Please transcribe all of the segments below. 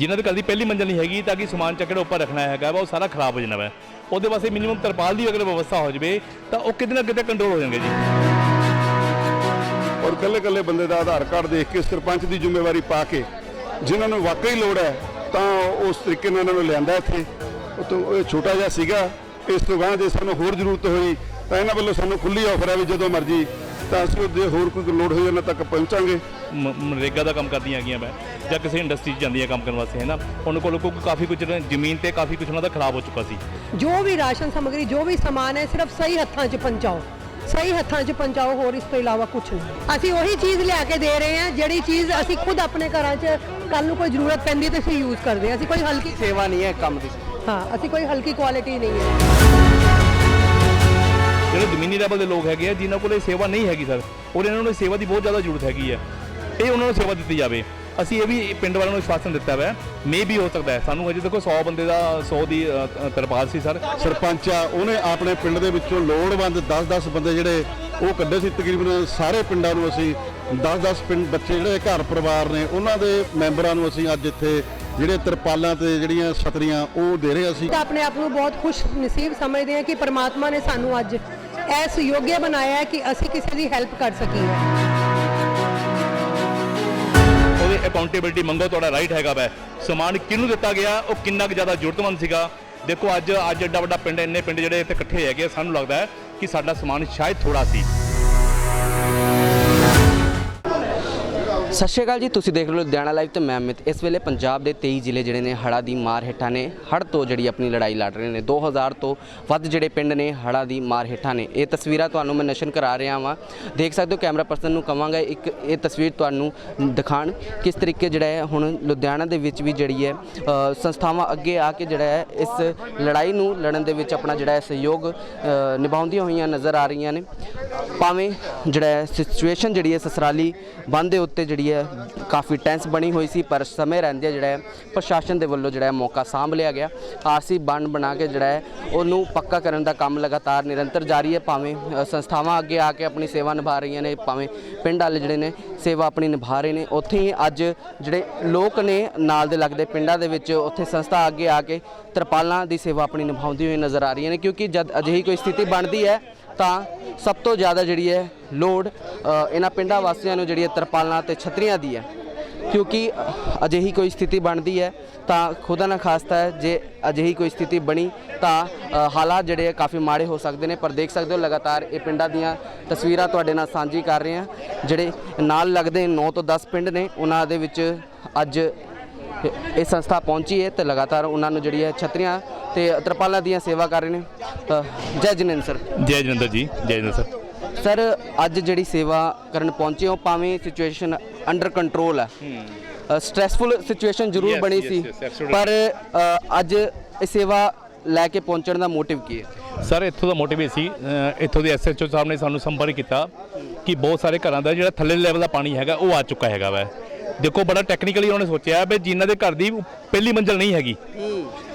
ਜਿਨ੍ਹਾਂ ਦੇ ਘਰ ਦੀ ਪਹਿਲੀ ਮੰਜ਼ਲ ਨਹੀਂ ਹੈਗੀ ਤਾਂ ਕਿ ਸਮਾਨ ਚੱਕ ਜਿਹੜਾ ਉੱਪਰ ਰੱਖਣਾ ਹੈਗਾ ਵਾ, ਉਹ ਸਾਰਾ ਖਰਾਬ ਹੋ ਜਾਣਾ ਵਾ। ਉਹਦੇ ਵਾਸਤੇ ਮਿਨੀਮਮ ਤਰਪਾਲ ਦੀ ਅਗਰ ਵਿਵਸਥਾ ਹੋ ਜਾਵੇ, ਤਾਂ ਉਹ ਕਿਤੇ ਨਾ ਕਿਤੇ ਕੰਟਰੋਲ ਹੋ ਜਾਣਗੇ ਜੀ। ਔਰ ਕੱਲੇ ਕੱਲੇ ਬੰਦੇ ਦਾ ਆਧਾਰ ਕਾਰਡ ਦੇਖ ਕੇ ਸਰਪੰਚ ਦੀ ਜ਼ਿੰਮੇਵਾਰੀ ਪਾ ਕੇ ਜਿਨ੍ਹਾਂ ਨੂੰ ਵਾਕਈ ਲੋੜ ਹੈ, ਤਾਂ ਉਸ ਤਰੀਕੇ ਨਾਲ ਇਹਨਾਂ ਨੂੰ ਲਿਆਂਦਾ ਇੱਥੇ। ਉਹ ਇਹ ਛੋਟਾ ਜਿਹਾ ਸੀਗਾ, ਇਸ ਤੋਂ ਬਾਅਦ ਜੇ ਸਾਨੂੰ ਹੋਰ ਜ਼ਰੂਰਤ ਹੋਈ, ਤਾਂ ਇਹਨਾਂ ਵੱਲੋਂ ਸਾਨੂੰ ਖੁੱਲੀ ਆਫਰ ਹੈ ਵੀ ਜਦੋਂ ਮਰਜ਼ੀ, ਤਾਂ ਅਸੀਂ ਜੇ ਹੋਰ ਕੋਈ ਲੋੜ ਹੋਈ ਉਹਨਾਂ ਤੱਕ ਪਹੁੰਚਾਂਗੇ। ਮ- ਮਨਰੇਗਾ ਦਾ ਕੰਮ ਕਰਦੀਆਂ ਹੈਗੀਆਂ ਮੈਂ ਜਾਂ ਕਿਸੇ ਇੰਡਸਟਰੀ 'ਚ ਜਾਂਦੀਆਂ ਕੰਮ ਕਰਨ ਵਾਸਤੇ ਹੈ ਨਾ? ਉਹਨਾਂ ਕੋਲ ਕੋਈ ਕਾਫੀ ਕੁਝ ਜ਼ਮੀਨ ਤੇ ਕਾਫੀ ਕੁਝ ਉਹਨਾਂ ਦਾ ਖਰਾਬ ਹੋ ਚੁੱਕਾ ਸੀ। ਜੋ ਵੀ ਰਾਸ਼ਨ ਸਮਗਰੀ ਜੋ ਵੀ ਸਮਾਨ ਹੈ ਸਿਰਫ ਸਹੀ ਹੱਥਾਂ 'ਚ ਪਹੁੰਚਾਓ। ਸਹੀ ਹੱਥਾਂ 'ਚ ਪਹੁੰਚਾਓ ਹੋਰ ਇਸ ਤੋਂ ਇਲਾਵਾ ਕੁਝ ਨਹੀਂ। ਅਸੀਂ ਉਹੀ ਚੀਜ਼ ਲਿਆ ਕੇ ਦੇ ਰਹੇ ਹਾਂ ਜਿਹੜੀ ਚੀਜ਼ ਅਸੀਂ ਖੁਦ ਆਪਣੇ ਘਰਾਂ 'ਚ ਕੱਲ ਨੂੰ ਕੋਈ ਜ਼ਰੂਰਤ ਪੈਂਦੀ ਹੈ ਤੇ ਅਸੀਂ ਯੂਜ਼ ਕਰਦੇ ਹਾਂ। ਅਸੀਂ ਕੋਈ ਹਲਕੀ ਸੇਵਾ ਨਹੀਂ ਹੈ ਕੰਮ ਦੀ। ਹਾਂ ਅਸੀਂ ਕੋਈ ਹਲਕੀ ਕੁਆਲਿਟੀ ਨਹੀਂ ਹੈ। ਜਿਹੜੇ ਜ਼ਮੀਨੀ ਲੈਵਲ ਦੇ ਲੋਕ ਹੈਗੇ ਆ ਜਿਨ੍ਹਾਂ ਕੋਲ ਇਹ ਸੇਵਾ ਨਹੀਂ ਹੈਗੀ ਸਰ ਔਰ ਇਹਨਾਂ ਨੂੰ ਸੇਵਾ ਦੀ ਬਹੁਤ ਜ਼ਿਆਦਾ ਜ਼ਰੂਰਤ ਹੈਗੀ ਹੈ ਇਹ ਉਹਨਾਂ ਨੂੰ ਸੇਵਾ ਦਿੱਤੀ ਜਾਵੇ। ਅਸੀਂ ਇਹ ਵੀ ਪਿੰਡ ਵਾਲਿਆਂ ਨੂੰ ਵਿਸ਼ਵਾਸਨ ਦਿੱਤਾ ਹੋਇਆ ਮੇ ਵੀ ਹੋ ਸਕਦਾ ਹੈ। ਸਾਨੂੰ ਅਜੇ ਦੇਖੋ 100 ਬੰਦੇ ਦਾ 100 ਦੀ ਤਰਪਾਲ ਸੀ ਸਰ। ਸਰਪੰਚ ਆ ਉਹਨੇ ਆਪਣੇ ਪਿੰਡ ਦੇ ਵਿੱਚੋਂ ਲੋੜਵੰਦ 10-10 ਬੰਦੇ ਜਿਹੜੇ ਉਹ ਕੱਢੇ ਸੀ। ਤਕਰੀਬਨ ਸਾਰੇ ਪਿੰਡਾਂ ਨੂੰ ਅਸੀਂ 10-10 ਪਿੰਡ ਬੱਚੇ ਜਿਹੜੇ ਘਰ ਪਰਿਵਾਰ ਨੇ ਉਹਨਾਂ ਦੇ ਮੈਂਬਰਾਂ ਨੂੰ ਅਸੀਂ ਅੱਜ ਇੱਥੇ ਜਿਹੜੇ ਤਰਪਾਲਾਂ ਤੇ ਜਿਹੜੀਆਂ ਛਤਰੀਆਂ ਉਹ ਦੇ ਰਹੇ ਅਸੀਂ। ਆਪਣੇ ਆਪ ਨੂੰ ਬਹੁਤ ਖੁਸ਼ ਨਸੀਬ ਸਮਝਦੇ ਹਾਂ ਕਿ ਪ੍ਰਮਾਤਮਾ ਨੇ ਸਾਨੂੰ ਅੱਜ ਇਸ ਯੋਗਿਆ ਬਣਾਇਆ ਹੈ ਕਿ ਅਸੀਂ ਕਿਸੇ ਦੀ ਹੈਲਪ ਕਰ ਸਕੀਏ। ਅਕਾਊਂਟੇਬਿਲਟੀ ਮੰਗੋ, ਤੁਹਾਡਾ ਰਾਈਟ ਹੈਗਾ ਵੈ। ਸਮਾਨ ਕਿਹਨੂੰ ਦਿੱਤਾ ਗਿਆ, ਉਹ ਕਿੰਨਾ ਕੁ ਜ਼ਿਆਦਾ ਜ਼ਰੂਰਤਮੰਦ ਸੀਗਾ। ਦੇਖੋ, ਅੱਜ ਅੱਜ ਐਡਾ ਵੱਡਾ ਪਿੰਡ ਇੰਨੇ ਪਿੰਡ ਜਿਹੜੇ ਇੱਥੇ ਇਕੱਠੇ ਹੈਗੇ ਸਾਨੂੰ ਲੱਗਦਾ ਕਿ ਸਾਡਾ ਸਮਾਨ ਸ਼ਾਇਦ ਥੋੜਾ ਸੀ। ਸਤਿ ਸ਼੍ਰੀ ਅਕਾਲ ਜੀ, ਤੁਸੀਂ ਦੇਖ ਰਹੇ ਹੋ ਲੁਧਿਆਣਾ ਲਾਈਵ ਤੇ ਮੈਂ ਅਮਿਤ। ਇਸ ਵੇਲੇ ਪੰਜਾਬ ਦੇ 23 ਜ਼ਿਲ੍ਹੇ ਜਿਹੜੇ ਨੇ ਹੜ੍ਹਾਂ ਦੀ ਮਾਰ ਹੇਠਾਂ ਨੇ, ਹੜ੍ਹ ਤੋਂ ਜਿਹੜੀ ਆਪਣੀ ਲੜਾਈ ਲੜ ਰਹੇ ਨੇ। 2000 ਤੋਂ ਵੱਧ ਜਿਹੜੇ ਪਿੰਡ ਨੇ ਹੜ੍ਹਾਂ ਦੀ ਮਾਰ ਹੇਠਾਂ ਨੇ। ਇਹ ਤਸਵੀਰਾਂ ਤੁਹਾਨੂੰ ਮੈਂ ਨਸ਼ਨ ਕਰਾ ਰਿਹਾ ਵਾਂ। ਦੇਖ ਸਕਦੇ ਹੋ ਕੈਮਰਾ ਪਰਸਨ ਨੂੰ ਕਵਾਂਗਾ ਇੱਕ ਇਹ ਤਸਵੀਰ ਤੁਹਾਨੂੰ ਦਿਖਾਣ ਕਿਸ ਤਰੀਕੇ ਜਿਹੜਾ ਹੈ ਹੁਣ ਲੁਧਿਆਣਾ ਦੇ ਵਿੱਚ ਵੀ ਜਿਹੜੀ ਹੈ ਸੰਸਥਾਵਾਂ ਅੱਗੇ ਆ ਕੇ ਜਿਹੜਾ ਹੈ ਇਸ ਲੜਾਈ ਨੂੰ ਲੜਨ ਦੇ ਵਿੱਚ ਆਪਣਾ ਜਿਹੜਾ ਹੈ ਸਹਿਯੋਗ ਨਿਭਾਉਂਦੀਆਂ ਹੋਈਆਂ ਨਜ਼ਰ ਆ ਰਹੀਆਂ ਨੇ। ਭਾਵੇਂ ਜਿਹੜਾ ਸਿਚੁਏਸ਼ਨ ਜਿਹੜੀ ਹੈ ਸਸਰਾਲੀ ਬੰਦ ਦੇ ਉੱਤੇ ਜਿਹੜੀ ਹੈ, ਕਾਫੀ ਟੈਂਸ ਬਣੀ ਹੋਈ ਸੀ, ਪਰ ਸਮੇਂ ਰਹਿੰਦਿਆਂ ਜਿਹੜਾ ਹੈ, ਪ੍ਰਸ਼ਾਸਨ ਦੇ ਵੱਲੋਂ ਜਿਹੜਾ ਹੈ ਮੌਕਾ ਸਾਂਭ ਲਿਆ ਗਿਆ। ਆਰਸੀ ਬੰਨ ਬਣਾ ਕੇ ਜਿਹੜਾ ਹੈ, ਉਹਨੂੰ ਪੱਕਾ ਕਰਨ ਦਾ ਕੰਮ ਲਗਾਤਾਰ ਨਿਰੰਤਰ ਜਾਰੀ ਹੈ। ਭਾਵੇਂ ਸੰਸਥਾਵਾਂ ਅੱਗੇ ਆ ਕੇ ਆਪਣੀ ਸੇਵਾ ਨਿਭਾ ਰਹੀਆਂ ਨੇ, ਭਾਵੇਂ ਪਿੰਡ ਵਾਲੇ ਜਿਹੜੇ ਨੇ, ਸੇਵਾ ਆਪਣੀ ਨਿਭਾ ਰਹੇ ਨੇ। ਉੱਥੇ ਹੀ ਅੱਜ ਜਿਹੜੇ ਲੋਕ ਨੇ, ਨਾਲ ਦੇ ਲੱਗਦੇ ਪਿੰਡਾਂ ਦੇ ਵਿੱਚ, ਉੱਥੇ ਸੰਸਥਾ ਅੱਗੇ ਆ ਕੇ ਤਰਪਾਲਾਂ ਦੀ ਸੇਵਾ ਆਪਣੀ ਨਿਭਾਉਂਦੀ ਹੋਈ ਨਜ਼ਰ ਆ ਰਹੀਆਂ ਨੇ, ਕਿਉਂਕਿ ਜਦ ਅਜਿਹੀ ਕੋਈ ਸਥਿਤੀ ਬਣਦੀ ਹੈ ਤਾਂ ਸਭ ਤੋਂ ਜ਼ਿਆਦਾ ਜਿਹੜੀ ਹੈ ਲੋੜ ਇਹਨਾਂ ਪਿੰਡਾਂ ਵਾਸੀਆਂ ਨੂੰ ਜਿਹੜੀ ਹੈ ਤਰਪਾਲਾਂ ਤੇ ਛਤਰੀਆਂ ਦੀ ਹੈ। ਕਿਉਂਕਿ ਅਜਿਹੀ ਕੋਈ ਸਥਿਤੀ ਬਣਦੀ ਹੈ ਤਾਂ ਖੁਦਾ ਨਾ ਖਾਸਤਾ ਹੈ, ਜੇ ਅਜਿਹੀ ਕੋਈ ਸਥਿਤੀ ਬਣੀ ਤਾਂ ਹਾਲਾਤ ਜਿਹੜੇ ਆ ਕਾਫੀ ਮਾੜੇ ਹੋ ਸਕਦੇ ਨੇ, ਪਰ ਦੇਖ ਸਕਦੇ ਹੋ ਲਗਾਤਾਰ ਇਹ ਪਿੰਡਾਂ ਦੀਆਂ ਤਸਵੀਰਾਂ ਤੁਹਾਡੇ ਨਾਲ ਸਾਂਝੀ ਕਰ ਰਹੇ ਹਾਂ। ਜਿਹੜੇ ਨਾਲ ਲੱਗਦੇ 9 ਤੋਂ 10 ਪਿੰਡ ਨੇ, ਉਹਨਾਂ ਦੇ ਵਿੱਚ ਅੱਜ ਇਹ ਸੰਸਥਾ ਪਹੁੰਚੀ ਹੈ ਤੇ ਲਗਾਤਾਰ ਉਹਨਾਂ ਨੂੰ ਜਿਹੜੀ ਹੈ ਛਤਰੀਆਂ ਤੇ ਤਰਪਾਲਾਂ ਦੀਆਂ ਸੇਵਾ ਕਰ ਰਹੇ ਨੇ। ਅ, ਜੈ ਜਨਨ ਸਰ। ਜੈ ਜਨੰਦਰ ਜੀ ਜੈ ਜਨੰਦਰ ਸਰ। ਸਰ ਅੱਜ ਜਿਹੜੀ ਸੇਵਾ ਕਰਨ ਪਹੁੰਚੇ ਹੋ ਭਾਵੇਂ ਸਿਚੁਏਸ਼ਨ ਅੰਡਰ ਕੰਟਰੋਲ ਹੈ। ਸਟ੍ਰੈਸਫੁਲ ਸਿਚੁਏਸ਼ਨ ਜ਼ਰੂਰ Yes, ਬਣੀ yes, ਸੀ yes, absolutely. ਪਰ ਅ, ਅੱਜ ਇਹ ਸੇਵਾ ਲੈ ਕੇ ਪਹੁੰਚਣ ਦਾ ਮੋਟਿਵ ਕੀ ਹੈ? ਸਰ ਇੱਥੋਂ ਦਾ ਮੋਟਿਵ ਇਹ ਸੀ ਅ, ਇੱਥੋਂ ਦੇ ਐਸਐਚਓ ਸਾਹਿਬ ਨੇ ਸਾਨੂੰ ਸੰਪਰਕ ਕੀਤਾ ਕਿ ਬਹੁਤ ਸਾਰੇ ਘਰਾਂ ਦਾ ਜਿਹੜਾ ਥੱਲੇ ਲੈਵਲ ਦਾ ਪਾਣੀ ਹੈਗਾ ਉਹ ਆ ਚੁੱਕਾ ਹੈਗਾ ਵੈ। ਦੇਖੋ ਬੜਾ ਟੈਕਨੀਕਲੀ ਉਹਨਾਂ ਨੇ ਸੋਚਿਆ ਵੀ ਜਿਨ੍ਹਾਂ ਦੇ ਘਰ ਦੀ ਪਹਿਲੀ ਮੰਜ਼ਲ ਨਹੀਂ ਹੈਗੀ,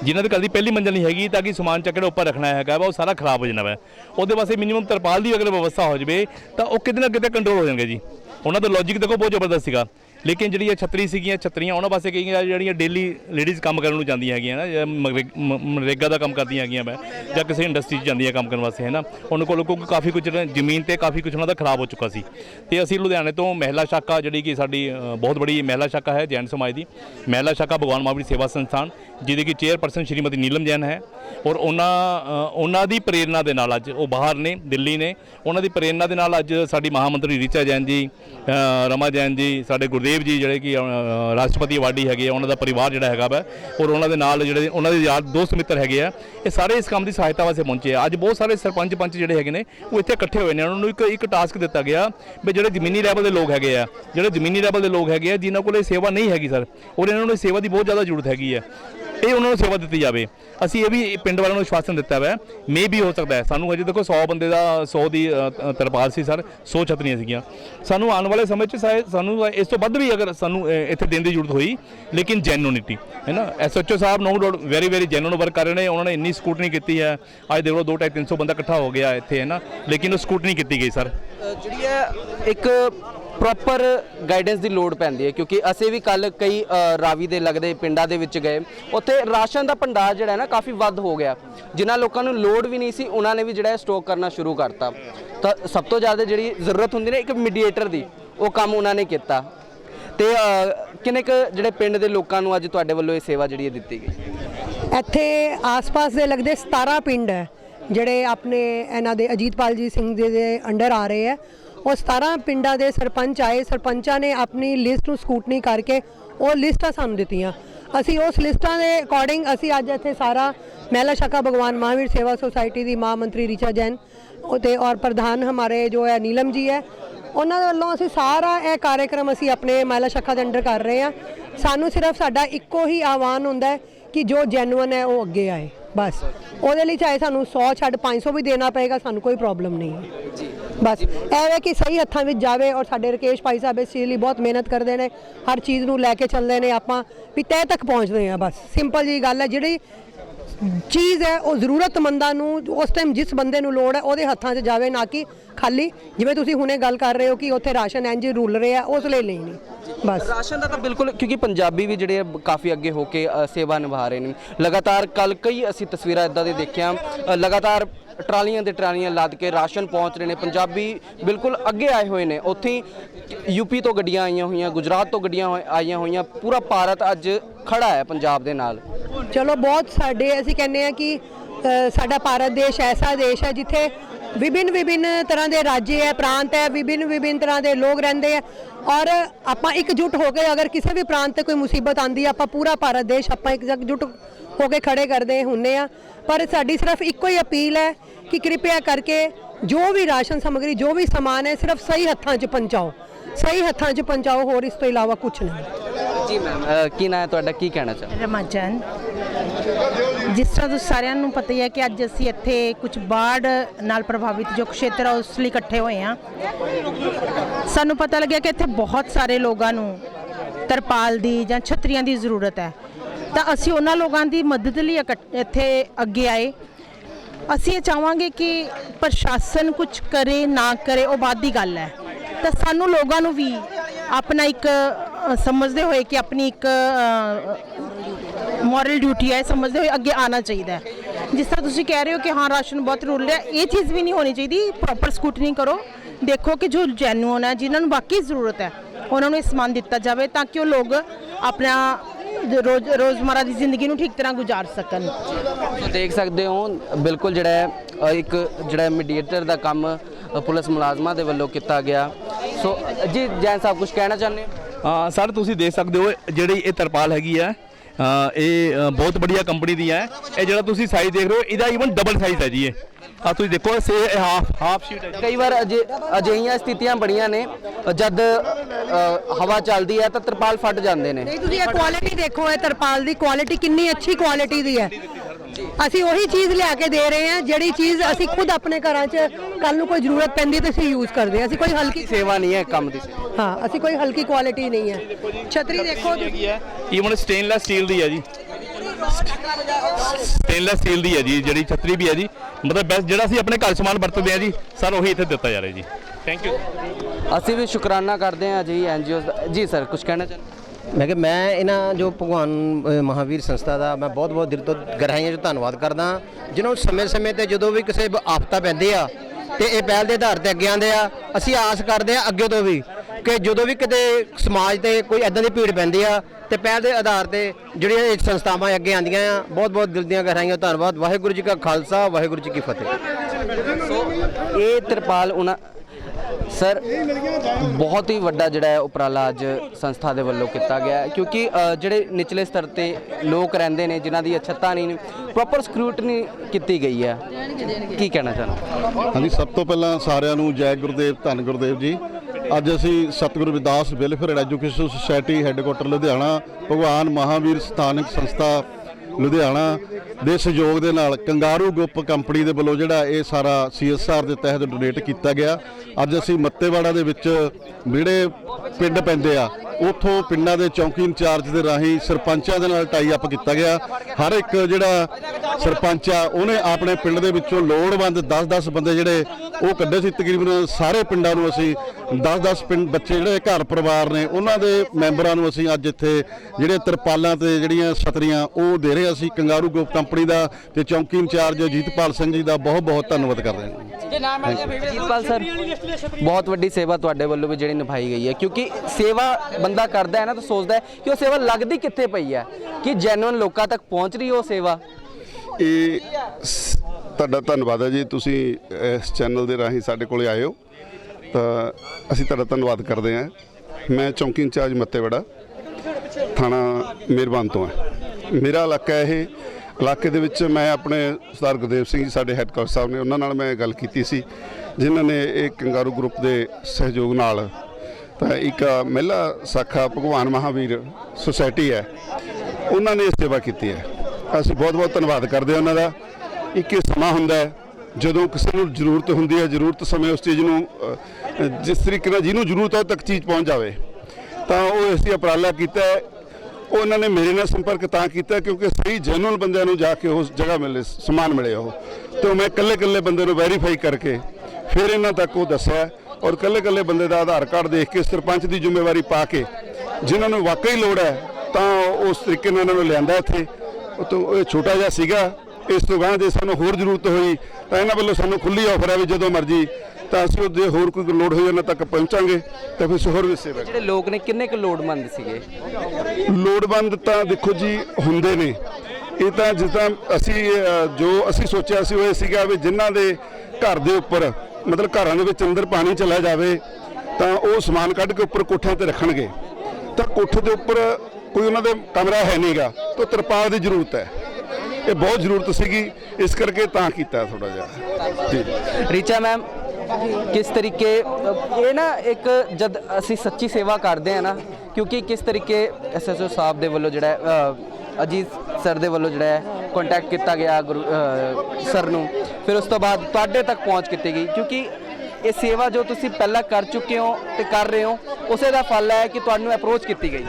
ਜਿਨ੍ਹਾਂ ਦੇ ਘਰ ਦੀ ਪਹਿਲੀ ਮੰਜ਼ਲ ਨਹੀਂ ਹੈਗੀ ਤਾਂ ਕਿ ਸਮਾਨ ਚੱਕ ਜਿਹੜਾ ਉੱਪਰ ਰੱਖਣਾ ਹੈਗਾ ਵਾ, ਉਹ ਸਾਰਾ ਖਰਾਬ ਹੋ ਜਾਣਾ ਵਾ। ਉਹਦੇ ਵਾਸਤੇ ਮਿਨੀਮਮ ਤਰਪਾਲ ਦੀ ਅਗਰ ਵਿਵਸਥਾ ਹੋ ਜਾਵੇ ਤਾਂ ਉਹ ਕਿਤੇ ਨਾ ਕਿਤੇ ਕੰਟਰੋਲ ਹੋ ਜਾਣਗੇ ਜੀ। ਉਹਨਾਂ ਦਾ ਲੌਜੀਕ ਦੇਖੋ ਬਹੁਤ ਜ਼ਬਰਦਸਤ ਸੀਗਾ। ਲੇਕਿਨ ਜਿਹੜੀ ਇਹ ਛਤਰੀ ਸੀਗੀਆਂ, ਛਤਰੀਆਂ ਉਹਨਾਂ ਵਾਸਤੇ ਕਹੀਆਂ ਜਿਹੜੀਆਂ ਡੇਲੀ ਲੇਡੀਜ਼ ਕੰਮ ਕਰਨ ਨੂੰ ਜਾਂਦੀਆਂ ਹੈਗੀਆਂ ਨਾ, ਜਾਂ ਮਨਰੇਗਾ ਦਾ ਕੰਮ ਕਰਦੀਆਂ ਹੈਗੀਆਂ ਮੈਂ, ਜਾਂ ਕਿਸੇ ਇੰਡਸਟਰੀ 'ਚ ਜਾਂਦੀਆਂ ਕੰਮ ਕਰਨ ਵਾਸਤੇ, ਹੈ ਨਾ? ਉਹਨਾਂ ਕੋਲ ਕੋਈ ਕਾਫੀ ਕੁਝ ਜ਼ਮੀਨ ਤੇ ਕਾਫੀ ਕੁਝ ਉਹਨਾਂ ਦਾ ਖਰਾਬ ਹੋ ਚੁੱਕਾ ਸੀ। ਤੇ ਅਸੀਂ ਲੁਧਿਆਣੇ ਤੋਂ ਮਹਿਲਾ ਸ਼ਾਖਾ ਜਿਹੜੀ ਕਿ ਸਾਡੀ ਬਹੁਤ ਬੜੀ ਮਹਿਲਾ ਸ਼ਾਖਾ ਹੈ, ਜੈਨ ਸਮਾਜ ਦੀ। ਮਹਿਲਾ ਸ਼ਾਖਾ ਭਗਵਾਨ ਮਹਾਵੀਰ ਸੇਵਾ ਸੰਸਥਾਨ ਜਿਹਦੇ ਕਿ ਚੇਅਰਪਰਸਨ ਸ਼੍ਰੀਮਤੀ ਨੀਲਮ ਜੈਨ ਹੈ ਔਰ ਉਹਨਾਂ ਉਹਨਾਂ ਦੀ ਪ੍ਰੇਰਣਾ ਦੇ ਨਾਲ ਅੱਜ ਉਹ ਬਾਹਰ ਨੇ, ਦਿੱਲੀ ਨੇ। ਉਹਨਾਂ ਦੀ ਪ੍ਰੇਰਣਾ ਦੇ ਨਾਲ ਅੱਜ ਸਾਡੀ ਮਹਾਮੰਤਰੀ ਰੀਚਾ ਜੈਨ ਜੀ ਰਮਾ ਜੈਨ ਜੀ, ਸਾਡੇ ਗੁਰਦੇਵ ਜੀ ਜਿਹੜੇ ਕਿ ਰਾਸ਼ਟਰਪਤੀ ਅਵਾਰਡੀ ਹੈਗੇ ਆ, ਉਹਨਾਂ ਦਾ ਪਰਿਵਾਰ ਜਿਹੜਾ ਹੈਗਾ ਵਾ ਔਰ ਉਹਨਾਂ ਦੇ ਨਾਲ ਜਿਹੜੇ, ਉਹਨਾਂ ਦੇ ਯਾਰ ਦੋਸਤ ਮਿੱਤਰ ਹੈਗੇ ਆ, ਇਹ ਸਾਰੇ ਇਸ ਕੰਮ ਦੀ ਸਹਾਇਤਾ ਵਾਸਤੇ ਪਹੁੰਚੇ ਆ। ਅੱਜ ਬਹੁਤ ਸਾਰੇ ਸਰਪੰਚ ਪੰਚ ਜਿਹੜੇ ਹੈਗੇ ਨੇ, ਉਹ ਇੱਥੇ ਇਕੱਠੇ ਹੋਏ ਨੇ। ਉਹਨਾਂ ਨੂੰ ਇੱਕ ਇੱਕ ਟਾਸਕ ਦਿੱਤਾ ਗਿਆ ਵੀ ਜਿਹੜੇ ਜ਼ਮੀਨੀ ਲੈਵਲ ਦੇ ਲੋਕ ਹੈਗੇ ਆ, ਜਿਹੜੇ ਜ਼ਮੀਨੀ ਲੈਵਲ ਦੇ ਲੋਕ ਹੈਗੇ ਆ, ਜਿਨ੍ਹਾਂ ਕੋਲ ਇਹ ਸੇਵਾ ਨਹੀਂ ਹੈਗੀ ਸਰ ਔਰ ਇਹਨਾਂ ਨੂੰ ਇਹ ਸੇਵਾ ਦੀ ਬਹੁਤ ਜ਼ਿਆਦਾ ਜ਼ਰੂਰਤ ਹੈਗੀ ਹੈ ਇਹ ਉਹਨਾਂ ਨੂੰ ਸੇਵਾ ਦਿੱਤੀ ਜਾਵੇ। ਅਸੀਂ ਇਹ ਵੀ ਪਿੰਡ ਵਾਲਿਆਂ ਨੂੰ ਵਿਸ਼ਵਾਸਨ ਦਿੱਤਾ ਹੋਇਆ ਮੇ ਵੀ ਹੋ ਸਕਦਾ ਹੈ। ਸਾਨੂੰ ਅਜੇ ਦੇਖੋ 100 ਬੰਦੇ ਦਾ 100 ਦੀ ਤਰਪਾਲ ਸੀ ਸਰ। 100 ਛਤਰੀਆਂ ਸੀਗੀਆਂ। ਸਾਨੂੰ ਆਉਣ ਵਾਲੇ ਸਮੇਂ 'ਚ ਸ਼ਾਇਦ ਸਾਨੂੰ ਇਸ ਤੋਂ ਵੱਧ ਵੀ ਅਗਰ ਸਾਨੂੰ ਇੱਥੇ ਦੇਣ ਦੀ ਜ਼ਰੂਰਤ ਹੋਈ, ਲੇਕਿਨ ਜੈਨੂਨਿਟੀ ਹੈ ਨਾ? ਐਸਐਚਓ ਸਾਹਿਬ no doubt very very genuine work ਕਰ ਰਹੇ ਨੇ। ਉਹਨਾਂ ਨੇ ਇੰਨੀ ਸਕੂਟਨੀ ਕੀਤੀ ਹੈ। ਅੱਜ ਦੇਖ ਲਓ 2 2.5 300 ਬੰਦਾ ਇਕੱਠਾ ਹੋ ਗਿਆ ਇੱਥੇ, ਹੈ ਨਾ? ਲੇਕਿਨ ਉਹ ਸਕੂਟਨੀ ਕੀਤੀ ਗਈ, ਸਰ। ਜਿਹੜੀ ਹੈ ਇੱਕ ਪ੍ਰੋਪਰ ਗਾਈਡੈਂਸ ਦੀ ਲੋੜ ਪੈਂਦੀ ਹੈ ਕਿਉਂਕਿ ਅਸੀਂ ਵੀ ਕੱਲ ਕਈ ਅ, ਰਾਵੀ ਦੇ ਲੱਗਦੇ ਪਿੰਡਾਂ ਦੇ ਵਿੱਚ ਗਏ। ਉੱਥੇ ਰਾਸ਼ਨ ਦਾ ਭੰਡਾਰ ਜਿਹੜਾ ਹੈ ਨਾ ਕਾਫੀ ਵੱਧ ਹੋ ਗਿਆ। ਜਿਨ੍ਹਾਂ ਲੋਕਾਂ ਨੂੰ ਲੋੜ ਵੀ ਨਹੀਂ ਸੀ ਉਹਨਾਂ ਨੇ ਵੀ ਜਿਹੜਾ ਸਟਾਕ ਕਰਨਾ ਸ਼ੁਰੂ ਕਰਤਾ। ਤਾਂ ਸਭ ਤੋਂ ਜ਼ਿਆਦਾ ਜਿਹੜੀ ਜ਼ਰੂਰਤ ਹੁੰਦੀ ਨੇ ਇੱਕ ਮੀਡੀਏਟਰ ਦੀ ਉਹ ਕੰਮ ਉਹਨਾਂ ਨੇ ਕੀਤਾ। ਤੇ ਅ, ਕਿੰਨੇ ਕੁ ਜਿਹੜੇ ਪਿੰਡ ਦੇ ਲੋਕਾਂ ਨੂੰ ਅੱਜ ਤੁਹਾਡੇ ਵੱਲੋਂ ਇਹ ਸੇਵਾ ਜਿਹੜੀ ਹੈ ਦਿੱਤੀ ਗਈ? ਇੱਥੇ ਆਸ-ਪਾਸ ਦੇ ਲੱਗਦੇ 17 ਪਿੰਡ ਹੈ ਜਿਹੜੇ ਆਪਣੇ ਇਹਨਾਂ ਦੇ ਅਜੀਤਪਾਲ ਜੀ ਸਿੰਘ ਜੀ ਦੇ ਅੰਡਰ ਆ ਰਹੇ ਹੈ। ਉਹ 17 ਪਿੰਡਾਂ ਦੇ ਸਰਪੰਚ ਆਏ। ਸਰਪੰਚਾਂ ਨੇ ਆਪਣੀ ਲਿਸਟ ਨੂੰ ਸਕੂਟਨੀ ਕਰਕੇ ਉਹ ਲਿਸਟਾਂ ਸਾਨੂੰ ਦਿੱਤੀਆਂ। ਅਸੀਂ ਉਸ ਲਿਸਟਾਂ ਦੇ ਅਕੋਰਡਿੰਗ ਅਸੀਂ ਅੱਜ ਇੱਥੇ ਸਾਰਾ ਮਹਿਲਾ ਸ਼ਾਖਾ ਭਗਵਾਨ ਮਹਾਵੀਰ ਸੇਵਾ ਸੁਸਾਇਟੀ ਦੀ ਮਹਾ ਮੰਤਰੀ ਰਿਚਾ ਜੈਨ ਤੇ ਔਰ ਪ੍ਰਧਾਨ ਹਮਾਰੇ ਜੋ ਹੈ ਨੀਲਮ ਜੀ ਹੈ। ਉਹਨਾਂ ਦੇ ਵੱਲੋਂ ਅਸੀਂ ਸਾਰਾ ਇਹ ਕਾਰਜਕ੍ਰਮ ਅਸੀਂ ਆਪਣੇ ਮਹਿਲਾ ਸ਼ਾਖਾ ਦੇ ਅੰਡਰ ਕਰ ਰਹੇ ਹਾਂ। ਸਾਨੂੰ ਸਿਰਫ ਸਾਡਾ ਇੱਕੋ ਹੀ ਆਹਵਾਨ ਹੁੰਦਾ ਹੈ ਕਿ ਜੋ ਜੈਨੂਅਨ ਹੈ ਉਹ ਅੱਗੇ ਆਏ। ਬਸ। ਉਹਦੇ ਲਈ ਚਾਹੇ ਸਾਨੂੰ 100 ਛੱਡ 500 ਵੀ ਦੇਣਾ ਪਏਗਾ ਸਾਨੂੰ ਕੋਈ ਪ੍ਰੋਬਲਮ ਨਹੀਂ ਹੈ। ਬਸ। ਇਹ ਹੈ ਕਿ ਸਹੀ ਹੱਥਾਂ ਵਿੱਚ ਜਾਵੇ ਔਰ ਸਾਡੇ ਰਕੇਸ਼ ਭਾਈ ਸਾਹਿਬ ਇਸ ਚੀਜ਼ ਲਈ ਬਹੁਤ ਮਿਹਨਤ ਕਰਦੇ ਨੇ ਹਰ ਚੀਜ਼ ਨੂੰ ਲੈ ਕੇ ਚੱਲਦੇ ਨੇ ਆਪਾਂ ਵੀ ਤਹਿ ਤੱਕ ਪਹੁੰਚਦੇ ਆ ਬਸ। ਸਿੰਪਲ ਜੀ ਗੱਲ ਹੈ ਜਿਹੜੀ ਚੀਜ਼ ਹੈ ਉਹ ਜ਼ਰੂਰਤਮੰਦਾਂ ਨੂੰ ਉਸ ਟਾਈਮ ਜਿਸ ਬੰਦੇ ਨੂੰ ਲੋੜ ਹੈ ਉਹਦੇ ਹੱਥਾਂ 'ਚ ਜਾਵੇ ਨਾ ਕਿ ਖਾਲੀ ਜਿਵੇਂ ਤੁਸੀਂ ਹੁਣੇ ਗੱਲ ਕਰ ਰਹੇ ਹੋ ਕਿ ਉੱਥੇ ਰਾਸ਼ਨ ਇੰਜ ਰੁਲ ਰਿਹਾ ਉਸ ਲਈ ਲਈ ਨਹੀਂ। ਬਸ। ਰਾਸ਼ਨ ਦਾ ਤਾਂ ਬਿਲਕੁਲ ਕਿਉਂਕਿ ਪੰਜਾਬੀ ਵੀ ਜਿਹੜੇ ਆ ਕਾਫੀ ਅੱਗੇ ਹੋ ਕੇ ਅ, ਸੇਵਾ ਨਿਭਾ ਰਹੇ ਨੇ। ਲਗਾਤਾਰ ਕੱਲ ਕਈ ਅਸੀਂ ਤਸਵੀਰਾਂ ਇਦਾਂ ਦੇ ਦੇਖਿਆ। ਅ, ਲਗਾਤਾਰ ਟਰਾਲੀਆਂ ਦੇ ਟਰਾਲੀਆਂ ਲੱਦ ਕੇ ਰਾਸ਼ਨ ਪਹੁੰਚ ਰਹੇ ਨੇ। ਪੰਜਾਬੀ ਬਿਲਕੁਲ ਅੱਗੇ ਆਏ ਹੋਏ ਨੇ। ਉੱਥੇ ਹੀ ਯੂਪੀ ਤੋਂ ਗੱਡੀਆਂ ਆਈਆਂ ਹੋਈਆਂ ਗੁਜਰਾਤ ਤੋਂ ਗੱਡੀਆਂ ਹੋਈ- ਆਈਆਂ ਹੋਈਆਂ। ਪੂਰਾ ਭਾਰਤ ਅੱਜ ਖੜਾ ਹੈ ਪੰਜਾਬ ਦੇ ਨਾਲ। ਚਲੋ ਬਹੁਤ ਸਾਡੇ ਅਸੀਂ ਕਹਿੰਦੇ ਆ ਕਿ ਅ, ਸਾਡਾ ਭਾਰਤ ਦੇਸ਼ ਐਸਾ ਦੇਸ਼ ਹੈ ਜਿੱਥੇ ਵਿਭਿੰਨ ਵਿਭਿੰਨ ਤਰ੍ਹਾਂ ਦੇ ਰਾਜ ਹੈ ਪ੍ਰਾਂਤ ਹੈ ਵਿਭਿੰਨ ਵਿਭਿੰਨ ਤਰ੍ਹਾਂ ਦੇ ਲੋਕ ਰਹਿੰਦੇ ਆ ਔਰ ਆਪਾਂ ਇਕਜੁੱਟ ਹੋ ਕੇ ਅਗਰ ਕਿਸੇ ਵੀ ਪ੍ਰਾਂਤ ਤੇ ਕੋਈ ਮੁਸੀਬਤ ਆਂਦੀ ਹੈ ਆਪਾਂ ਪੂਰਾ ਭਾਰਤ ਦੇਸ਼ ਆਪਾਂ ਇਕਜੁੱਟ ਹੋ ਕੇ ਖੜੇ ਕਰਦੇ ਹੁੰਨੇ ਆ ਪਰ ਸਾਡੀ ਸਿਰਫ ਇੱਕੋ ਹੀ ਅਪੀਲ ਹੈ ਕਿ ਕਿਰਪਾ ਕਰਕੇ ਜੋ ਵੀ ਰਾਸ਼ਨ ਸਮਗਰੀ ਜੋ ਵੀ ਸਮਾਨ ਹੈ ਸਿਰਫ ਸਹੀ ਹੱਥਾਂ 'ਚ ਪਹੁੰਚਾਓ। ਸਹੀ ਹੱਥਾਂ 'ਚ ਪਹੁੰਚਾਓ ਹੋਰ ਇਸ ਤੋਂ ਇਲਾਵਾ ਕੁਝ ਨਹੀਂ। ਜੀ ਮੈਮ ਕੀ ਨਾਂ ਹੈ ਤੁਹਾਡਾ? ਕੀ ਕਹਿਣਾ ਚਾਹੁੰਦੇ ਰਮਾਚਨ ਜਿਸ ਤਰ੍ਹਾਂ ਤੁਸੀਂ ਸਾਰਿਆਂ ਨੂੰ ਪਤਾ ਹੀ ਹੈ ਕਿ ਅੱਜ ਅਸੀਂ ਇੱਥੇ ਕੁਝ ਬਾੜ ਨਾਲ ਪ੍ਰਭਾਵਿਤ ਜੋ ਖੇਤਰ ਆ, ਉਸ ਲਈ ਇਕੱਠੇ ਹੋਏ ਹਾਂ। ਸਾਨੂੰ ਪਤਾ ਲੱਗਿਆ ਕਿ ਇੱਥੇ ਬਹੁਤ ਸਾਰੇ ਲੋਕਾਂ ਨੂੰ ਤਰਪਾਲ ਦੀ ਜਾਂ ਛਤਰੀਆਂ ਦੀ ਜ਼ਰੂਰਤ ਹੈ। ਤਾਂ ਅਸੀਂ ਉਹਨਾਂ ਲੋਕਾਂ ਦੀ ਮਦਦ ਲਈ ਇਕੱਠ- ਇੱਥੇ ਅੱਗੇ ਆਏ। ਅਸੀਂ ਇਹ ਚਾਹਾਂਗੇ ਕਿ ਪ੍ਰਸ਼ਾਸਨ ਕੁਝ ਕਰੇ, ਨਾ ਕਰੇ, ਉਹ ਬਾਅਦ ਦੀ ਗੱਲ ਹੈ। ਤਾਂ ਸਾਨੂੰ ਲੋਕਾਂ ਨੂੰ ਵੀ ਆਪਣਾ ਇੱਕ ਸਮਝਦੇ ਹੋਏ ਕਿ ਆਪਣੀ ਇੱਕ ਮੋਰਲ ਡਿਊਟੀ ਹੈ ਇਹ ਸਮਝਦੇ ਹੋਏ ਅੱਗੇ ਆਉਣਾ ਚਾਹੀਦਾ ਹੈ। ਜਿਸ ਤਰ੍ਹਾਂ ਤੁਸੀਂ ਕਹਿ ਰਹੇ ਹੋ ਕਿ ਹਾਂ ਰਾਸ਼ਨ ਬਹੁਤ ਰੁਲ ਰਿਹਾ ਇਹ ਚੀਜ਼ ਵੀ ਨਹੀਂ ਹੋਣੀ ਚਾਹੀਦੀ ਪ੍ਰੋਪਰ ਸਕੂਟਨਿੰਗ ਕਰੋ। ਦੇਖੋ ਕਿ ਜੋ ਜੈਨੂਅਨ ਹੈ ਜਿਨ੍ਹਾਂ ਨੂੰ ਬਾਕੀ ਜ਼ਰੂਰਤ ਹੈ ਉਹਨਾਂ ਨੂੰ ਇਹ ਸਮਾਨ ਦਿੱਤਾ ਜਾਵੇ ਤਾਂ ਕਿ ਉਹ ਲੋਕ ਆਪਣਾ ਰੋਜ਼ ਰੋਜ਼ਮਰਾ ਦੀ ਜ਼ਿੰਦਗੀ ਨੂੰ ਠੀਕ ਤਰ੍ਹਾਂ ਗੁਜ਼ਾਰ ਸਕਣ। ਦੇਖ ਸਕਦੇ ਹੋ ਬਿਲਕੁਲ ਜਿਹੜਾ ਹੈ ਇੱਕ ਜਿਹੜਾ ਮੀਡੀਏਟਰ ਦਾ ਕੰਮ ਪੁਲਿਸ ਮੁਲਾਜ਼ਮਾਂ ਦੇ ਵੱਲੋਂ ਕੀਤਾ ਗਿਆ। ਸੋ ਜੀ ਜੈਨ ਸਾਹਿਬ ਕੁਝ ਕਹਿਣਾ ਚਾਹੁੰਦੇ ਹੋ? ਹਾਂ ਸਰ ਤੁਸੀਂ ਦੇਖ ਸਕਦੇ ਹੋ ਜਿਹੜੀ ਇਹ ਤਰਪਾਲ ਹੈਗੀ ਆ ਅ, ਇਹ ਬਹੁਤ ਬੜੀਆ ਕੰਪਨੀ ਦੀ ਹੈ। ਇਹ ਜਿਹੜਾ ਤੁਸੀਂ ਸਾਈਜ਼ ਦੇਖ ਰਹੇ ਹੋ ਇਹਦਾ ਈਵਨ ਡਬਲ ਸਾਈਜ਼ ਹੈ ਜੀ ਇਹ। ਆ ਤੁਸੀਂ ਦੇਖੋ ਸੇ ਹਾਫ ਹਾਫ ਸ਼ੀਟ ਹੈ। ਕਈ ਵਾਰ ਅਜੇ ਅਜਿਹੀਆਂ ਸਥਿਤੀਆਂ ਬਣੀਆਂ ਨੇ ਜਦ ਹਵਾ ਚੱਲਦੀ ਹੈ ਤਾਂ ਤਰਪਾਲ ਫਟ ਜਾਂਦੇ ਨੇ। ਨਹੀਂ ਤੁਸੀਂ ਇਹ ਕੁਆਲਿਟੀ ਦੇਖੋ ਇਹ ਤਰਪਾਲ ਦੀ ਕੁਆਲਿਟੀ ਕਿੰਨੀ ਅੱਛੀ ਕੁਆਲਿਟੀ ਦੀ ਹੈ। ਅਸੀਂ ਉਹੀ ਚੀਜ਼ ਲਿਆ ਕੇ ਦੇ ਰਹੇ ਹਾਂ ਜਿਹੜੀ ਚੀਜ਼ ਅਸੀਂ ਖੁਦ ਆਪਣੇ ਘਰਾਂ 'ਚ ਕੱਲ ਨੂੰ ਕੋਈ ਜ਼ਰੂਰਤ ਪੈਂਦੀ ਤੇ ਅਸੀਂ ਯੂਜ਼ ਕਰਦੇ ਹਾਂ। ਅਸੀਂ ਕੋਈ ਹਲਕੀ ਸੇਵਾ ਨਹੀਂ ਹੈ ਕੰਮ ਦੀ। ਹਾਂ ਅਸੀਂ ਕੋਈ ਹਲਕੀ ਕੁਆਲਿਟੀ ਨਹੀਂ ਹੈ। ਛਤਰੀ ਦੇਖੋ ਹੈਗੀ ਹੈ ਈਵਨ ਸਟੇਨਲੈਸ ਸਟੀਲ ਦੀ ਹੈ ਜੀ। ਸਟੇਨਲੈਸ ਸਟੀਲ ਦੀ ਹੈ ਜੀ ਜਿਹੜੀ ਛਤਰੀ ਵੀ ਹੈ ਜੀ। ਮਤਲਬ ਬੈਸਟ ਜਿਹੜਾ ਅਸੀਂ ਆਪਣੇ ਘਰ ਸਮਾਨ ਵਰਤਦੇ ਹਾਂ ਜੀ ਸਰ ਉਹੀ ਇੱਥੇ ਦਿੱਤਾ ਜਾ ਰਿਹਾ ਜੀ। ਥੈਂਕ ਯੂ ਅਸੀਂ ਵੀ ਸ਼ੁਕਰਾਨਾ ਕਰਦੇ ਹਾਂ ਜੀ ਐਨਜੀਓ ਦਾ ਜੀ ਸਰ ਕੁਝ ਕਹਿਣਾ ਚਾਹੁੰਦੇ ਮੈਂ ਕਿ ਮੈਂ ਇਹਨਾਂ ਜੋ ਭਗਵਾਨ ਅ, ਮਹਾਵੀਰ ਸੰਸਥਾ ਦਾ ਮੈਂ ਬਹੁਤ ਬਹੁਤ ਦਿਲ ਤੋਂ ਗਹਿਰਾਈਆਂ ਤੋਂ ਧੰਨਵਾਦ ਕਰਦਾ। ਜਿਨ੍ਹਾਂ ਨੂੰ ਸਮੇਂ-ਸਮੇਂ ਤੇ ਜਦੋਂ ਵੀ ਕਿਸੇ ਆਫ਼ਤਾ ਆਫਤਾਂ ਪੈਂਦੀ ਆ ਤੇ ਇਹ ਪਹਿਲ ਦੇ ਆਧਾਰ ਤੇ ਅੱਗੇ ਆਉਂਦੇ ਆ ਅਸੀਂ ਆਸ ਕਰਦੇ ਆ ਅੱਗੇ ਤੋਂ ਵੀ ਕਿ ਜਦੋਂ ਵੀ ਕਿਤੇ ਸਮਾਜ ਤੇ ਕੋਈ ਐਦਾਂ ਦੀ ਭੀੜ ਪੈਂਦੀ ਆ ਤੇ ਪਹਿਲ ਦੇ ਆਧਾਰ ਤੇ ਜਿਹੜੀਆਂ ਇਹ ਸੰਸਥਾਵਾਂ ਅੱਗੇ ਆਉਂਦੀਆਂ ਆ ਬਹੁਤ ਬਹੁਤ ਦਿਲ ਦੀਆਂ ਗਹਿਰਾਈਆਂ ਧੰਨਵਾਦ। ਵਾਹਿਗੁਰੂ ਜੀ ਕਾ ਖਾਲਸਾ ਵਾਹਿਗੁਰੂ ਜੀ ਕੀ ਫਤਿਹ। ਇਹ ਤਰਪਾਲ ਉਹਨਾਂ ਸਰ ਬਹੁਤ ਹੀ ਵੱਡਾ ਜਿਹੜਾ ਹੈ ਉਪਰਾਲਾ ਅੱਜ ਸੰਸਥਾ ਦੇ ਵੱਲੋਂ ਕੀਤਾ ਗਿਆ ਹੈ ਕਿਉਂਕਿ ਅ, ਜਿਹੜੇ ਨਿਚਲੇ ਸਤਰ ਤੇ ਲੋਕ ਰਹਿੰਦੇ ਨੇ ਜਿਨ੍ਹਾਂ ਦੀ ਛੱਤਾਂ ਨਹੀਂ ਪ੍ਰੋਪਰ ਸਕਰੂਟਨੀ ਕੀਤੀ ਗਈ ਹੈ। ਕੀ ਕਹਿਣਾ ਚਾਹੁੰਦੇ ਹਾਂਜੀ ਸਭ ਤੋਂ ਪਹਿਲਾਂ ਸਾਰਿਆਂ ਨੂੰ ਜੈ ਗੁਰਦੇਵ ਧੰਨ ਗੁਰਦੇਵ ਜੀ। ਅੱਜ ਅਸੀਂ Satguru Vidas welfare and education society headquarter Ludhiana ਭਗਵਾਨ ਮਹਾਵੀਰ ਸਥਾਨਕ ਸੰਸਥਾ ਲੁਧਿਆਣਾ ਦੇ ਸਹਿਯੋਗ ਦੇ ਨਾਲ ਕੰਗਾਰੂ ਗਰੁੱਪ ਕੰਪਨੀ ਦੇ ਵੱਲੋਂ ਜਿਹੜਾ ਇਹ ਸਾਰਾ ਸੀਐਸਆਰ ਦੇ ਤਹਿਤ ਡੋਨੇਟ ਕੀਤਾ ਗਿਆ। ਅੱਜ ਅਸੀਂ ਮੱਤੇਵਾੜਾ ਦੇ ਵਿੱਚ ਜਿਹੜੇ ਪਿੰਡ ਪੈਂਦੇ ਆ। ਉਥੋਂ ਪਿੰਡਾਂ ਦੇ ਚੌਂਕੀ ਇੰਚਾਰਜ ਦੇ ਰਾਹੀਂ ਸਰਪੰਚਾਂ ਦੇ ਨਾਲ ਟਾਈ ਅਪ ਕੀਤਾ ਗਿਆ। ਹਰ ਇੱਕ ਜਿਹੜਾ ਸਰਪੰਚ ਆ ਉਹਨੇ ਆਪਣੇ ਪਿੰਡ ਦੇ ਵਿੱਚੋਂ ਲੋੜਵੰਦ 10-10 ਬੰਦੇ ਜਿਹੜੇ ਉਹ ਕੱਢੇ ਸੀ। ਤਕਰੀਬਨ ਸਾਰੇ ਪਿੰਡਾਂ ਨੂੰ ਅਸੀਂ 10-10 ਪਿੰਡ ਬੱਚੇ ਜਿਹੜੇ ਘਰ ਪਰਿਵਾਰ ਨੇ ਉਹਨਾਂ ਦੇ ਮੈਂਬਰਾਂ ਨੂੰ ਅਸੀਂ ਅੱਜ ਇੱਥੇ ਜਿਹੜੇ ਤਰਪਾਲਾਂ ਤੇ ਜਿਹੜੀਆਂ ਛਤਰੀਆਂ ਉਹ ਦੇ ਰਹੇ। ਅਸੀਂ। ਕੰਗਾਰੂ ਗਰੁੱਪ ਕੰਪਨੀ ਦਾ ਤੇ ਚੌਂਕੀ ਇੰਚਾਰਜ ਜੀਤਪਾਲ ਸਿੰਘ ਜੀ ਦਾ ਬਹੁਤ ਬਹੁਤ ਧੰਨਵਾਦ ਕਰਦੇ ਹਾਂ। ਜੀਤਪਾਲ ਸਰ ਬਹੁਤ ਵੱਡੀ ਸੇਵਾ ਤੁਹਾਡੇ ਵੱਲੋਂ ਵੀ ਜਿਹੜੀ ਨਿਭਾਈ ਗਈ ਹੈ। ਕਿਉਂਕਿ ਸੇਵਾ ਬੰਦਾ ਕਰਦਾ ਹੈ ਨਾ ਤਾਂ ਸੋਚਦਾ ਹੈ ਕਿ ਉਹ ਸੇਵਾ ਲੱਗਦੀ ਕਿੱਥੇ ਪਈ ਹੈ? ਕਿ ਜੈਨੂਇਨ ਲੋਕਾਂ ਤੱਕ ਪਹੁੰਚ ਰਹੀ ਹੈ ਉਹ ਸੇਵਾ? ਇਹ ਸ- ਤੁਹਾਡਾ ਧੰਨਵਾਦ ਹੈ ਜੀ। ਤੁਸੀਂ ਇਸ ਚੈਨਲ ਦੇ ਰਾਹੀਂ ਸਾਡੇ ਕੋਲੇ ਆਏ ਹੋ। ਤਾਂ ਅਸੀਂ ਤੁਹਾਡਾ ਧੰਨਵਾਦ ਕਰਦੇ ਹਾਂ। ਮੈਂ ਚੌਂਕੀ ਇੰਚਾਰਜ ਮੱਤੇਵੜਾ, ਥਾਣਾ ਮਿਹਰਬਾਨ ਤੋਂ ਹਾਂ। ਮੇਰਾ ਇਲਾਕਾ ਇਹ ਇਲਾਕੇ ਦੇ ਵਿੱਚ ਮੈਂ ਆਪਣੇ ਸਰਦਾਰ ਗੁਰਦੇਵ ਸਿੰਘ ਜੀ, ਸਾਡੇ ਹੈੱਡ ਕੋਚ ਸਾਹਿਬ ਨੇ ਉਹਨਾਂ ਨਾਲ ਮੈਂ ਗੱਲ ਕੀਤੀ ਸੀ, ਜਿਨ੍ਹਾਂ ਨੇ ਇਹ ਕੰਗਾਰੂ ਗਰੁੱਪ ਦੇ ਸਹਿਯੋਗ ਨਾਲ ਤਾਂ ਇੱਕ ਮਹਿਲਾ ਸਾਖਾ ਭਗਵਾਨ ਮਹਾਵੀਰ ਸੁਸਾਇਟੀ ਹੈ। ਉਹਨਾਂ ਨੇ ਸੇਵਾ ਕੀਤੀ ਹੈ। ਅਸੀਂ ਬਹੁਤ ਬਹੁਤ ਧੰਨਵਾਦ ਕਰਦੇ ਹਾਂ ਉਹਨਾਂ ਦਾ। ਇੱਕ ਇਹ ਸਮਾਂ ਹੁੰਦਾ ਹੈ, ਜਦੋਂ ਕਿਸੇ ਨੂੰ ਜ਼ਰੂਰਤ ਹੁੰਦੀ ਹੈ, ਜ਼ਰੂਰਤ ਸਮੇਂ ਉਸ ਚੀਜ਼ ਨੂੰ ਜਿਸ ਤਰੀਕੇ ਨਾਲ ਜਿਹਨੂੰ ਜ਼ਰੂਰਤ ਹੈ ਉਹ ਤੱਕ ਚੀਜ਼ ਪਹੁੰਚ ਜਾਵੇ। ਤਾਂ ਉਹ ਅਸੀਂ ਉਪਰਾਲਾ ਕੀਤਾ ਉਹਨਾਂ ਨੇ ਮੇਰੇ ਨਾਲ ਸੰਪਰਕ ਤਾਂ ਕੀਤਾ ਕਿਉਂਕਿ ਸਹੀ ਜੈਨੂਅਲ ਬੰਦਿਆਂ ਨੂੰ ਜਾ ਕੇ ਉਸ ਜਗ੍ਹਾ ਮਿਲੇ, ਸਮਾਨ ਮਿਲੇ ਉਹ। ਤੇ ਉਹ ਮੈਂ ਇਕੱਲੇ ਇਕੱਲੇ ਬੰਦੇ ਨੂੰ ਵੈਰੀਫਾਈ ਕਰਕੇ ਫਿਰ ਇਹਨਾਂ ਤੱਕ ਉਹ ਦੱਸਿਆ ਔਰ ਇਕੱਲੇ ਇਕੱਲੇ ਬੰਦੇ ਦਾ ਆਧਾਰ ਕਾਰਡ ਦੇਖ ਕੇ, ਸਰਪੰਚ ਦੀ ਜ਼ਿੰਮੇਵਾਰੀ ਪਾ ਕੇ ਜਿਨ੍ਹਾਂ ਨੂੰ ਵਾਕਈ ਲੋੜ ਹੈ ਤਾਂ ਉਸ ਤਰੀਕੇ ਨਾਲ ਇਹਨਾਂ ਨੂੰ ਲਿਆਂਦਾ ਇੱਥੇ। ਉਹ ਤੋਂ ਇਹ ਛੋਟਾ ਜਿਹਾ ਸੀਗਾ ਇਸ ਤੋਂ ਗਾਂ ਜੇ ਸਾਨੂੰ ਹੋਰ ਜ਼ਰੂਰਤ ਹੋਈ ਤਾਂ ਇਹਨਾਂ ਵੱਲੋਂ ਸਾਨੂੰ ਖੁੱਲੀ ਆਫਰ ਹੈ ਵੀ ਜਦੋਂ ਮਰਜ਼ੀ ਤਾਂ ਅਸੀਂ ਉਹ ਜੇ ਹੋਰ ਕੋਈ ਲੋੜ ਹੋਈ ਉਹਨਾਂ ਤੱਕ ਪਹੁੰਚਾਂਗੇ ਤਾਂ ਫਿਰ ਹੋਰ ਵੀ ਸੇਵਾ ਜਿਹੜੇ ਲੋਕ ਨੇ ਕਿੰਨੇ ਕੁ ਲੋੜਮੰਦ ਸੀਗੇ? ਲੋੜਵੰਦ ਤਾਂ ਦੇਖੋ ਜੀ ਹੁੰਦੇ ਨੇ। ਇਹ ਤਾਂ ਜਿੱਦਾਂ ਅਸੀਂ ਜੋ ਅਸੀਂ ਸੋਚਿਆ ਸੀ ਉਹ ਇਹ ਸੀਗਾ ਵੀ ਜਿਨ੍ਹਾਂ ਦੇ ਘਰ ਦੇ ਉੱਪਰ ਮਤਲਬ ਘਰਾਂ ਦੇ ਵਿੱਚ ਅੰਦਰ ਪਾਣੀ ਚਲਾ ਜਾਵੇ ਤਾਂ ਉਹ ਸਮਾਨ ਕੱਢ ਕੇ ਉੱਪਰ ਕੋਠਿਆਂ ਤੇ ਰੱਖਣਗੇ। ਤਾਂ ਕੋਠੇ ਦੇ ਉੱਪਰ ਕੋਈ ਉਹਨਾਂ ਦੇ ਕਮਰਾ ਹੈ ਨਹੀਂਗਾ ਤਾਂ ਤਰਪਾਲ ਦੀ ਜ਼ਰੂਰਤ ਹੈ। ਇਹ ਬਹੁਤ ਜ਼ਰੂਰਤ ਸੀਗੀ, ਇਸ ਕਰਕੇ ਤਾਂ ਕੀਤਾ ਥੋੜਾ ਜਿਹਾ। ਜੀ। ਰੀਚਾ ਮੈਮ, ਕਿਸ ਤਰੀਕੇ, ਇਹ ਨਾ ਇੱਕ ਜਦ ਅਸੀਂ ਸੱਚੀ ਸੇਵਾ ਕਰਦੇ ਆ ਨਾ, ਕਿਉਂਕਿ ਕਿਸ ਤਰੀਕੇ ਐਸਐਸਓ ਸਾਹਿਬ ਦੇ ਵੱਲੋਂ ਜਿਹੜਾ ਅਜੀਤ ਸਰ ਦੇ ਵੱਲੋਂ ਜਿਹੜਾ ਹੈ ਕੰਟੈਕਟ ਕੀਤਾ ਗਿਆ ਗੁਰੂ ਸਰ ਨੂੰ। ਫਿਰ ਉਸ ਤੋਂ ਬਾਅਦ ਤੁਹਾਡੇ ਤੱਕ ਪਹੁੰਚ ਕੀਤੀ ਗਈ, ਕਿਉਂਕਿ ਇਹ ਸੇਵਾ ਜੋ ਤੁਸੀਂ ਪਹਿਲਾਂ ਕਰ ਚੁੱਕੇ ਹੋ ਤੇ ਕਰ ਰਹੇ ਹੋ, ਉਸੇ ਦਾ ਫਲ ਹੈ ਕਿ ਤੁਹਾਨੂੰ ਅਪਰੋਚ ਕੀਤੀ ਗਈ।